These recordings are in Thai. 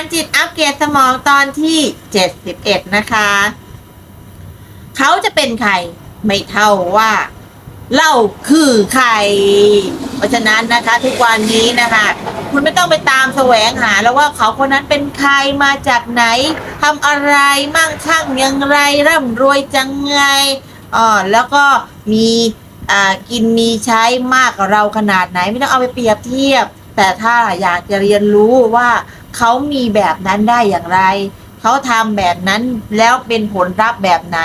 ารจิตอัปเกรดสมองตอนที่ 71 นะคะ เขาจะเป็นใคร ไม่เท่าว่า เราคือใคร เพราะฉะนั้นนะคะ ทุกวันนี้นะคะ คุณไม่ต้องไปตามแสวงหาแล้วว่าเขาคนนั้นเป็นใครมาจากไหนทำอะไรมั่งคั่งอยังไรร่ำรวยจังไงอ๋อแล้วก็มีอ่ากินมีใช้มากกว่าเราขนาดไหน ไม่ต้องเอาไปเปรียบเทียบ แต่ถ้าอยากจะเรียนรู้ว่า เขามีแบบนั้นได้อย่างไร เขาทำแบบนั้นแล้วเป็นผลลัพธ์แบบไหน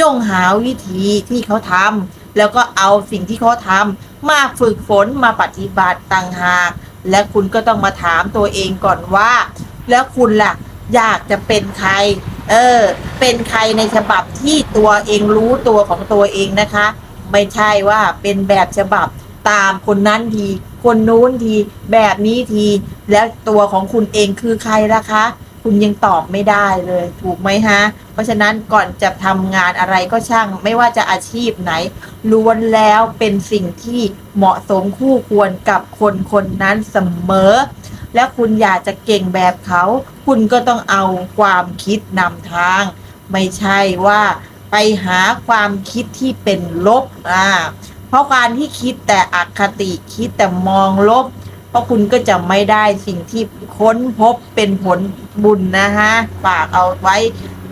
จงหาวิธีที่เขาทำแล้วก็เอาสิ่งที่เขาทำมาฝึกฝนมาปฏิบัติต่างหาก และคุณก็ต้องมาถามตัวเองก่อนว่า แล้วคุณล่ะอยากจะเป็นใคร เออ เป็นใครในฉบับที่ตัวเองรู้ตัวของตัวเองนะคะ ไม่ใช่ว่าเป็นแบบฉบับตามคนนั้นที คนนู้นทีแบบนี้ที แล้วตัวของคุณเองคือใครล่ะคะ คุณยังตอบไม่ได้เลย ถูกไหมฮะ เพราะฉะนั้นก่อนจะทำงานอะไรก็ช่าง ไม่ว่าจะอาชีพไหนล้วนแล้วเป็นสิ่งที่เหมาะสมคู่ควรกับคนคนนั้นเสมอ และคุณอยากจะเก่งแบบเขา คุณก็ต้องเอาความคิดนำทาง ไม่ใช่ว่าไปหาความคิดที่เป็นลบอ่า เพราะการที่คิดแต่อคติคิดแต่มองลบ เพราะคุณก็จะไม่ได้สิ่งที่ค้นพบเป็นผลบุญนะฮะฝากเอาไว้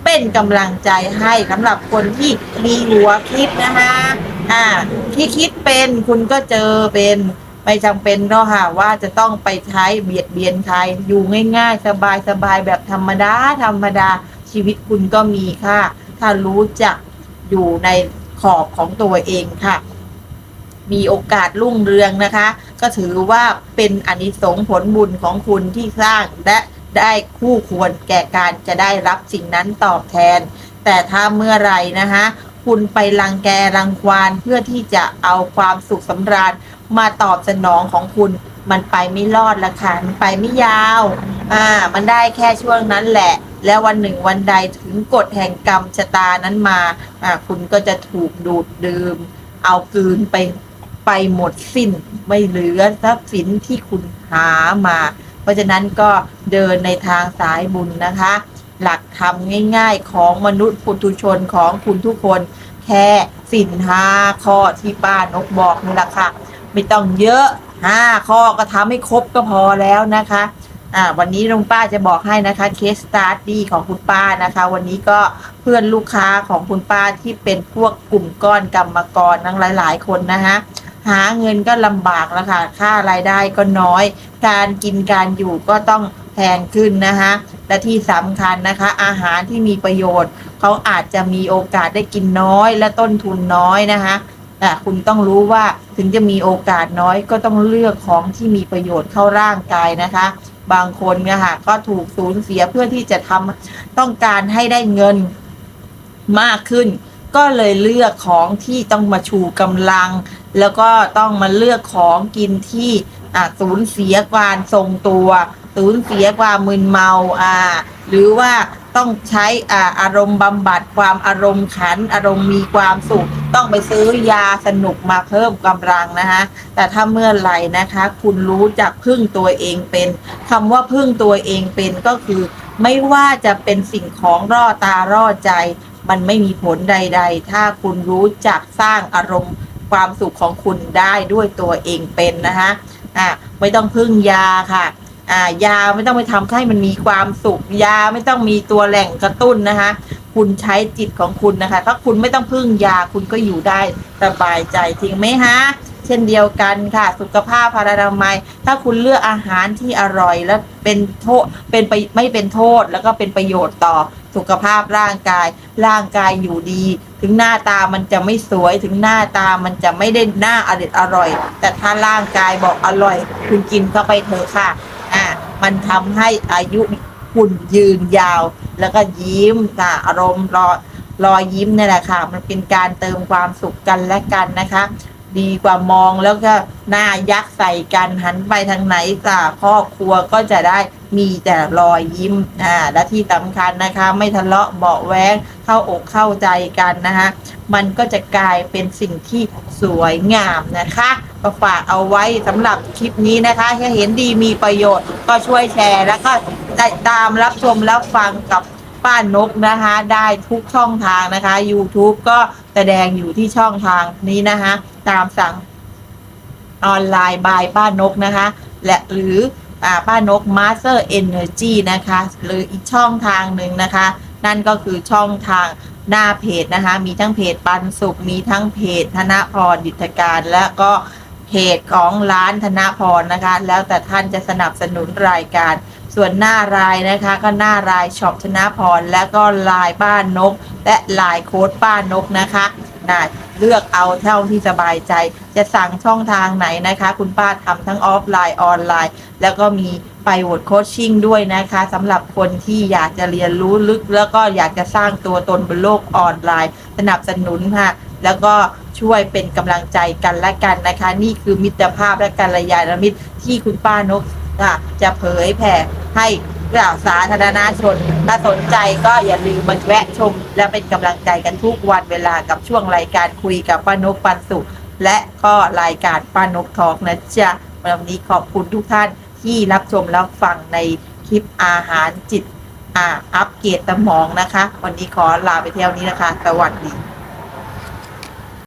เป็นกำลังใจให้สำหรับคนที่มีหัวคิดนะคะอ่าที่คิดเป็นคุณก็เจอเป็นไม่จำเป็นหรอกค่ะว่าจะต้องไปใช้เบียดเบียนใครอยู่ง่าย ๆ สบายๆแบบธรรมดาธรรมดาชีวิตคุณก็มีค่ะ ถ้ารู้จักอยู่ในขอบของตัวเองค่ะ มีโอกาสรุ่งเรืองนะคะ ก็ถือว่าเป็นอนิสงผลบุญของคุณที่สร้างและได้คู่ควรแก่การจะได้รับสิ่งนั้นตอบแทน แต่ถ้าเมื่อไรนะคะคุณไปรังแกรังควานเพื่อที่จะเอาความสุขสำราญมาตอบสนองของคุณมันไปไม่รอดละค่ะมันไปไม่ยาว อ่า มันได้แค่ช่วงนั้นแหละ แล้ววันหนึ่งวันใดถึงกฎแห่งกรรมชะตานั้นมา อ่า คุณก็จะถูกดูดดื่ม เอากืนไป ไปหมดสิ้นไม่เหลือทรัพย์สินที่คุณหามา เพราะฉะนั้นก็เดินในทางสายบุญนะคะ หลักธรรมง่าย ๆ ของมนุษย์ปุถุชนของคุณทุกคนแค่สินห้าข้อที่ป้านกบอกนี่แหละค่ะ ไม่ต้องเยอะห้าข้อก็ทำให้ครบก็พอแล้วนะคะอ่าวันนี้ลุงป้าจะบอกให้นะคะเคสสตาร์ดี้ของคุณป้านะคะ วันนี้ก็เพื่อนลูกค้าของคุณป้าที่เป็นพวกกลุ่มก้อนกรรมกรทั้งหลาย ๆ คนนะคะ หาเงินก็ลำบากแล้วค่ะ ค่ารายได้ก็น้อย การกินการอยู่ก็ต้องแพงขึ้นนะคะและที่สำคัญนะคะ อาหารที่มีประโยชน์ เขาอาจจะมีโอกาสได้กินน้อย และต้นทุนน้อยนะคะแต่คุณต้องรู้ว่าถึงจะมีโอกาสน้อยก็ต้องเลือกของที่มีประโยชน์เข้าร่างกายนะคะ บางคนนี่ยค่ะก็ถูกสูญเสียเพื่อที่จะทำต้องการให้ได้เงินมากขึ้น ก็เลยเลือกของที่ต้องมาชูกำลัง แล้วก็ต้องมาเลือกของกินที่อ่าสูญเสียการทรงตัว สูญเสียความมึนเมาอ่าหรือว่าต้องใช้อ่าอารมณ์บำบัดความอารมณ์ขัน อารมณ์มีความสุข ต้องไปซื้อยาสนุกมาเพิ่มกำลังนะคะแต่ถ้าเมื่อไหร่นะคะ คุณรู้จักพึ่งตัวเองเป็นคำว่าพึ่งตัวเองเป็นก็คือ ไม่ว่าจะเป็นสิ่งของร่อตาร่อใจ มันไม่มีผลใด ๆ ถ้าคุณรู้จักสร้างอารมณ์ ความสุขของคุณได้ด้วยตัวเองเป็นนะคะอ่าไม่ต้องพึ่งยาค่ะอ่ายาไม่ต้องไปทำให้มันมีความสุขยาไม่ต้องมีตัวแหล่งกระตุ้นนะคะ คุณใช้จิตของคุณนะคะ ถ้าคุณไม่ต้องพึ่งยาคุณก็อยู่ได้สบายใจจริงไหมฮะเช่นเดียวกันค่ะ สุขภาพพารามัย ถ้าคุณเลือกอาหารที่อร่อยและเป็นโทษเป็นไปไม่เป็นโทษแล้วก็เป็นประโยชน์ต่อ สุขภาพร่างกาย ร่างกายอยู่ดี ถึงหน้าตามันจะไม่สวย ถึงหน้าตามันจะไม่ได้หน้าอร่อยอร่อย แต่ถ้าร่างกายบอกอร่อย คุณกินเข้าไปเถอะค่ะอ่ามันทำให้อายุคุณยืนยาว แล้วก็ยิ้มค่ะอารมณ์รอรอยยิ้มนี่แหละค่ะ มันเป็นการเติมความสุขกันและกันนะคะ ดีกว่ามองแล้วก็หน้ายักใส่กันหันไปทางไหนจ้ะครอบครัวก็จะได้มีแต่รอยยิ้มอ่าและที่สำคัญนะคะ ไม่ทะเลาะเบาแวงเข้าอกเข้าใจกันนะคะมันก็จะกลายเป็นสิ่งที่สวยงามนะคะก็ฝากเอาไว้สำหรับคลิปนี้นะคะถ้าเห็นดีมีประโยชน์ก็ช่วยแชร์แล้วก็ติดตามรับชมรับฟังกับป้านกนะคะ ได้ทุกช่องทางนะคะ YouTube ก็ แสดงอยู่ที่ช่องทางนี้นะคะตามสั่งออนไลน์บายป้านกนะคะ และหรืออป้านก Master Energy นะคะ หรืออีกช่องทางหนึ่งนะคะ นั่นก็คือช่องทางหน้าเพจนะคะ มีทั้งเพจปันสุข มีทั้งเพจธนพรดิตการและก็เพจของร้านธนพรนะคะ แล้วแต่ท่านจะสนับสนุนรายการ ส่วนหน้ารายนะคะก็หน้ารายช็อปธนะพร และก็ลายบ้านนก และลายโค้ดป้านนกนะคะนะเลือกเอาเท่าที่สบายใจ จะสั่งช่องทางไหนนะคะ คุณป้าทำทั้งออฟไลน์ออนไลน์ แล้วก็มีไปวดโคชชิ่งด้วยนะคะสำหรับคนที่อยากจะเรียนรู้ลึก แล้วก็อยากจะสร้างตัวตนบนโลกออนไลน์ สนับสนุนค่ะแล้วก็ช่วยเป็นกำลังใจกันและกันนะคะ นี่คือมิตรภาพและการยานมิตรที่คุณป้านก อะจะเผยแผ่ให้กล่าวสาธารณชน ถ้าสนใจก็อย่าลืมมาแวะชม และเป็นกำลังใจกันทุกวันเวลากับช่วงรายการคุยกับป้านกปันสุข และก็รายการป้านกทอกนะจ๊ะวันนี้ขอบคุณทุกท่านที่รับชมรับฟังในคลิปอาหารจิตอ่าอัปเกรดสมองนะคะ วันนี้ขอลาไปเที่ยวนี้นะคะ สวัสดี